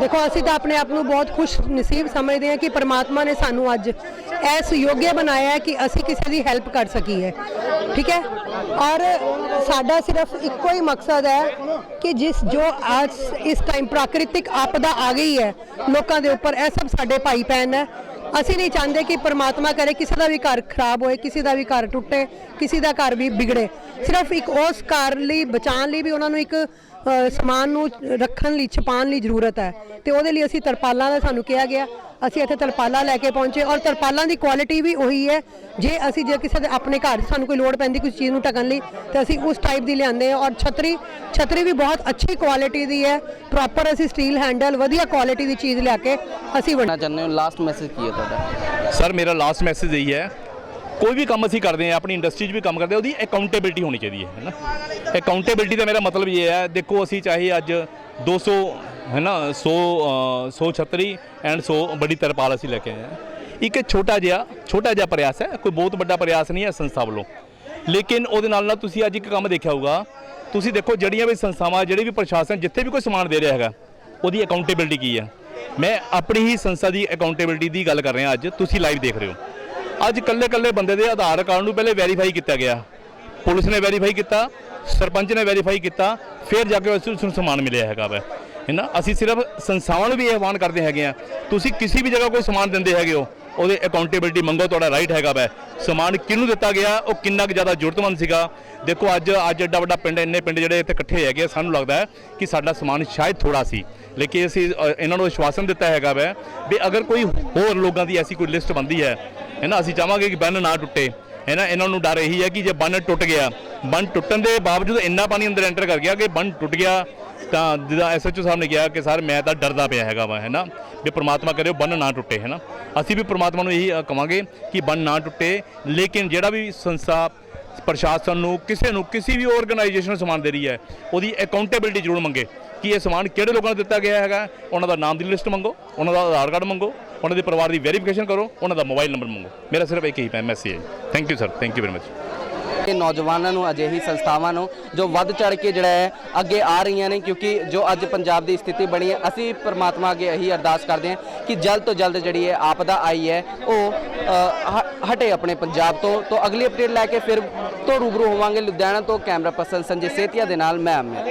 ਦੇਖੋ, ਅਸੀਂ ਤਾਂ ਆਪਣੇ ਆਪ ਨੂੰ ਬਹੁਤ ਖੁਸ਼ ਨਸੀਬ ਸਮਝਦੇ ਹਾਂ ਕਿ ਪ੍ਰਮਾਤਮਾ ਨੇ ਸਾਨੂੰ ਅੱਜ ਇਸ ਯੋਗਿਆ ਬਣਾਇਆ ਹੈ ਕਿ ਅਸੀਂ ਕਿਸੇ ਦੀ ਹੈਲਪ ਕਰ ਸਕੀਏ। ਠੀਕ ਹੈ? ਔਰ ਸਾਡਾ ਸਿਰਫ ਇੱਕੋ ਹੀ ਮਕਸਦ ਹੈ ਕਿ ਜਿਸ ਜੋ ਅੱਜ ਇਸ ਟਾਈਮ ਪ੍ਰਾਕ੍ਰਿਤਿਕ ਆਪਦਾ ਆ ਗਈ ਹੈ, ਲੋਕਾਂ ਦੇ ਉੱਪਰ ਇਹ ਸਭ ਸਾਡੇ ਭਾਈ ਭੈਣ ਹੈ। ਅਸੀਂ ਨਹੀਂ ਚਾਹੁੰਦੇ ਕਿ ਪ੍ਰਮਾਤਮਾ ਕਰੇ, ਕਿਸੇ ਦਾ ਵੀ ਘਰ ਖਰਾਬ ਹੋਏ, ਕਿਸੇ ਦਾ ਵੀ ਘਰ ਟੁੱਟੇ, ਕਿਸੇ ਦਾ ਘਰ ਵੀ ਵਿਗੜੇ। ਸਿਰਫ ਇੱਕ ਉਸ ਘਰ ਲਈ, ਬਚਾਉਣ ਲਈ ਵੀ ਉਹਨਾਂ ਨੂੰ ਇੱਕ ਸਮਾਨ ਨੂੰ ਰੱਖਣ ਲਈ ਛਪਾਉਣ ਲਈ ਜ਼ਰੂਰਤ ਹੈ। ਤੇ ਉਹਦੇ ਲਈ ਅਸੀਂ ਤਰਪਾਲਾਂ ਦਾ ਸਾਨੂੰ ਕਿਹਾ ਗਿਆ। ਅਸੀਂ ਇੱਥੇ ਤਰਪਾਲਾਂ ਲੈ ਕੇ ਪਹੁੰਚੇ ਔਰ ਤਰਪਾਲਾਂ ਦੀ ਕੁਆਲਿਟੀ ਵੀ ਉਹੀ ਹੈ। ਜੇ ਅਸੀਂ ਜੇ ਕਿਸੇ ਦੇ ਆਪਣੇ ਘਰ 'ਚ ਸਾਨੂੰ ਕੋਈ ਲੋੜ ਪੈਂਦੀ ਕੁਝ ਚੀਜ਼ ਨੂੰ ਢਕਣ ਲਈ ਤੇ ਅਸੀਂ ਉਸ ਟਾਈਪ ਦੀ ਲਿਆਂਦੇ ਹਾਂ ਔਰ ਛਤਰੀ ਛਤਰੀ ਵੀ ਬਹੁਤ ਅੱਛੀ ਕੁਆਲਿਟੀ ਦੀ ਹੈ। ਪ੍ਰੋਪਰ ਅਸੀਂ ਸਟੀਲ ਹੈਂਡਲ ਵਧੀਆ ਕੁਆਲਿਟੀ ਦੀ ਚੀਜ਼ ਲਿਆ ਕੇ ਅਸੀਂ ਕਹਿਣਾ ਚਾਹੁੰਦੇ ਹੋ ਲਾਸਟ ਮੈਸੇਜ ਕੀ ਹੈ ਤੁਹਾਡਾ? ਸਰ ਮੇਰਾ ਲਾਸਟ ਮੈਸੇਜ ਇਹੀ ਹੈ ਕੋਈ ਵੀ ਕੰਮ ਅਸੀਂ ਕਰਦੇ ਹਾਂ, ਆਪਣੀ ਇੰਡਸਟਰੀ 'ਚ ਵੀ ਕੰਮ ਕਰਦੇ ਹਾਂ, ਉਹਦੀ ਅਕਾਊਂਟੇਬਿਲਟੀ ਹੋਣੀ ਚਾਹੀਦੀ ਹੈ ਹੈ ਨਾ? ਅਕਾਊਂਟੇਬਿਲਟੀ ਦਾ ਮੇਰਾ ਮਤਲਬ ਇਹ ਹੈ, ਦੇਖੋ ਅਸੀਂ ਚਾਹੇ ਅੱਜ 200 ਹੈ ਨਾ 100 100 ਛਤਰੀ ਐਂਡ 100 ਬੜੀ ਤਰਪਾਲ ਅਸੀਂ ਲੈ ਕੇ ਆਏ ਹਾਂ। ਇੱਕ ਛੋਟਾ ਜਿਹਾ ਛੋਟਾ ਜਿਹਾ ਪ੍ਰਯਾਸ ਹੈ, ਕੋਈ ਬਹੁਤ ਵੱਡਾ ਪ੍ਰਯਾਸ ਨਹੀਂ ਹੈ ਸੰਸਥਾ ਵੱਲੋਂ। ਲੇਕਿਨ ਉਹਦੇ ਨਾਲ ਨਾਲ ਤੁਸੀਂ ਅੱਜ ਇੱਕ ਕੰਮ ਦੇਖਿਆ ਹੋਊਗਾ, ਤੁਸੀਂ ਦੇਖੋ ਜਿਹੜੀਆਂ ਵੀ ਸੰਸਥਾਵਾਂ, ਜਿਹੜੇ ਵੀ ਪ੍ਰਸ਼ਾਸਨ, ਜਿੱਥੇ ਵੀ ਕੋਈ ਸਮਾਨ ਦੇ ਰਿਹਾ ਹੈਗਾ, ਉਹਦੀ ਅਕਾਊਂਟੇਬਿਲਟੀ ਕੀ ਹੈ? ਮੈਂ ਆਪਣੀ ਹੀ ਸੰਸਥਾ ਦੀ ਅਕਾਊਂਟੇਬਿਲਟੀ ਦੀ ਗੱਲ ਕਰ ਰਿਹਾ ਅੱਜ, ਤੁਸੀਂ ਲਾਈਵ ਦੇਖ ਰਹੇ ਹੋ। ਅੱਜ ਕੱਲੇ ਕੱਲੇ ਬੰਦੇ ਦੇ ਆਧਾਰ ਕਾਰਡ ਨੂੰ ਪਹਿਲੇ ਵੈਰੀਫਾਈ ਕੀਤਾ ਗਿਆ। ਪੁਲਿਸ ਨੇ ਵੈਰੀਫਾਈ ਕੀਤਾ, ਸਰਪੰਚ ਨੇ ਵੈਰੀਫਾਈ ਕੀਤਾ, ਫਿਰ ਜਾ ਕੇ ਉਸ ਨੂੰ ਸਮਾਨ ਮਿਲਿਆ ਹੈਗਾ ਵਾ। ਹੈ ਨਾ? ਅਸੀਂ ਸਿਰਫ ਸੰਸਥਾਵਾਂ ਨੂੰ ਵੀ ਇਹ ਆਹਵਾਨ ਕਰਦੇ ਹੈਗੇ ਆ। ਤੁਸੀਂ ਕਿਸੇ ਵੀ ਜਗ੍ਹਾ ਕੋਈ ਸਮਾਨ ਦਿੰਦੇ ਹੈਗੇ ਹੋ ਉਹਦੇ ਅਕਾਊਂਟੇਬਿਲਟੀ ਮੰਗੋ ਤੁਹਾਡਾ ਰਾਈਟ ਹੈਗਾ ਵੈ। ਸਮਾਨ ਕਿਹਨੂੰ ਦਿੱਤਾ ਗਿਆ ਉਹ ਕਿੰਨਾ ਕੁ ਜ਼ਿਆਦਾ ਜ਼ਰੂਰਤਮੰਦ ਸੀਗਾ। ਦੇਖੋ ਅੱਜ ਅੱਜ ਐਡਾ ਵੱਡਾ ਪਿੰਡ ਇੰਨੇ ਪਿੰਡ ਜਿਹੜੇ ਇੱਥੇ ਇਕੱਠੇ ਹੈਗੇ ਆ, ਸਾਨੂੰ ਲੱਗਦਾ ਹੈ ਕਿ ਸਾਡਾ ਸਮਾਨ ਸ਼ਾਇਦ ਥੋੜਾ ਸੀ। ਲੇਕਿਨ ਅਸੀਂ ਇਹਨਾਂ ਨੂੰ ਵਿਸ਼ਵਾਸਨ ਦਿੱਤਾ ਹੈਗਾ ਵੈ ਵੀ ਅਗਰ ਕੋਈ ਹੋਰ ਲੋਕਾਂ ਦੀ ਐਸੀ ਕੋਈ ਲਿਸਟ ਬੰਦੀ ਹੈ ਹੈ ਨਾ ਅਸੀਂ ਚਾਹਾਂਗੇ ਕਿ ਬੰਨ ਨਾ ਟੁੱਟੇ। ਹੈ ਨਾ ਇਹਨਾਂ ਨੂੰ ਡਰ ਇਹੀ ਹੈ ਕਿ ਜੇ ਬੰਨ ਟੁੱਟ ਗਿਆ ਬੰਨ ਟੁੱਟਣ ਦੇ ਬਾਵਜੂਦ ਇੰਨਾ ਪਾਣੀ ਅੰਦਰ ਐਂਟਰ ਕਰ ਗਿਆ ਕਿ ਬੰਨ ਟੁੱਟ ਗਿਆ ਤਾਂ ਜਿਹਦਾ ਐਸਐਚਓ ਸਾਹਿਬ ਨੇ ਕਿਹਾ ਕਿ ਸਰ ਮੈਂ ਤਾਂ ਡਰਦਾ ਪਿਆ ਹੈਗਾ ਵਾ ਹੈ ਨਾ ਵੀ ਪ੍ਰਮਾਤਮਾ ਕਰੇ ਉਹ ਬੰਨ ਨਾ ਟੁੱਟੇ ਹੈ ਨਾ ਅਸੀਂ ਵੀ ਪ੍ਰਮਾਤਮਾ ਨੂੰ ਇਹੀ ਅ, ਕਵਾਂਗੇ ਕਿ ਬੰਨ ਨਾ ਟੁੱਟੇ ਲੇਕਿਨ ਜਿਹੜਾ ਵੀ ਸੰਸਥਾ ਪ੍ਰਸ਼ਾਸਨ ਨੂੰ ਕਿਸੇ ਨੂੰ ਕਿਸੇ ਵੀ ਆਰਗੇਨਾਈਜੇਸ਼ਨ ਸਮਾਨ ਦੇ ਰਹੀ ਹੈ ਉਹਦੀ ਅਕਾਊਂਟੇਬਿਲਟੀ ਜ਼ਰੂਰ ਮੰਗੇ ਕਿ ਇਹ ਸਮਾਨ ਕਿਹੜੇ ਲੋਕਾਂ ਨੂੰ ਦਿੱਤਾ ਗਿਆ ਹੈਗਾ? ਉਹਨਾਂ ਦਾ ਨਾਮ ਦੀ ਲਿਸਟ ਮੰਗੋ ਉਹਨਾਂ ਦਾ ਆਧਾਰ ਕਾਰਡ ਮੰਗੋ ਉਹਨਾਂ ਦੇ ਪਰਿਵਾਰ ਦੀ ਵੈਰੀਫਿਕੇਸ਼ਨ ਕਰੋ ਉਹਨਾਂ ਦਾ ਮੋਬਾਈਲ ਨੰਬਰ ਮੰਗੋ। ਮੇਰਾ ਸਿਰਫ ਇੱਕ ਹੀ ਮੈਸੇਜ ਹੈ। Thank you sir thank you very much ਇਹ ਨੌਜਵਾਨਾਂ ਨੂੰ, ਅਜਿਹੀ ਸੰਸਥਾਵਾਂ ਨੂੰ ਜੋ ਵੱਧ ਚੜ ਕੇ ਜਿਹੜਾ ਹੈ, ਅੱਗੇ ਆ ਰਹੀਆਂ ਨੇ, ਕਿਉਂਕਿ ਜੋ ਅੱਜ ਪੰਜਾਬ ਦੀ ਸਥਿਤੀ ਬਣੀ ਹੈ, ਅਸੀਂ ਪ੍ਰਮਾਤਮਾ ਅੱਗੇ ਇਹੀ ਅਰਦਾਸ ਕਰਦੇ ਹਾਂ ਕਿ ਜਲਦ ਤੋਂ ਜਲਦ ਜਿਹੜੀ ਹੈ ਆਪਦਾ ਆਈ ਹੈ, ਉਹ ਹ- ਹਟੇ ਆਪਣੇ ਪੰਜਾਬ ਤੋਂ ਤੋਂ ਅਗਲੀ ਅਪਡੇਟ ਲੈ ਕੇ ਫਿਰ ਤੋਂ ਰੂਬਰੂ ਹੋਵਾਂਗੇ। ਲੁਧਿਆਣਾ ਤੋਂ ਕੈਮਰਾ ਪਰਸਨ ਸੰਜੇ ਸੇਤੀਆ ਦੇ ਨਾਲ ਮੈਂ ਅਮਿਤ।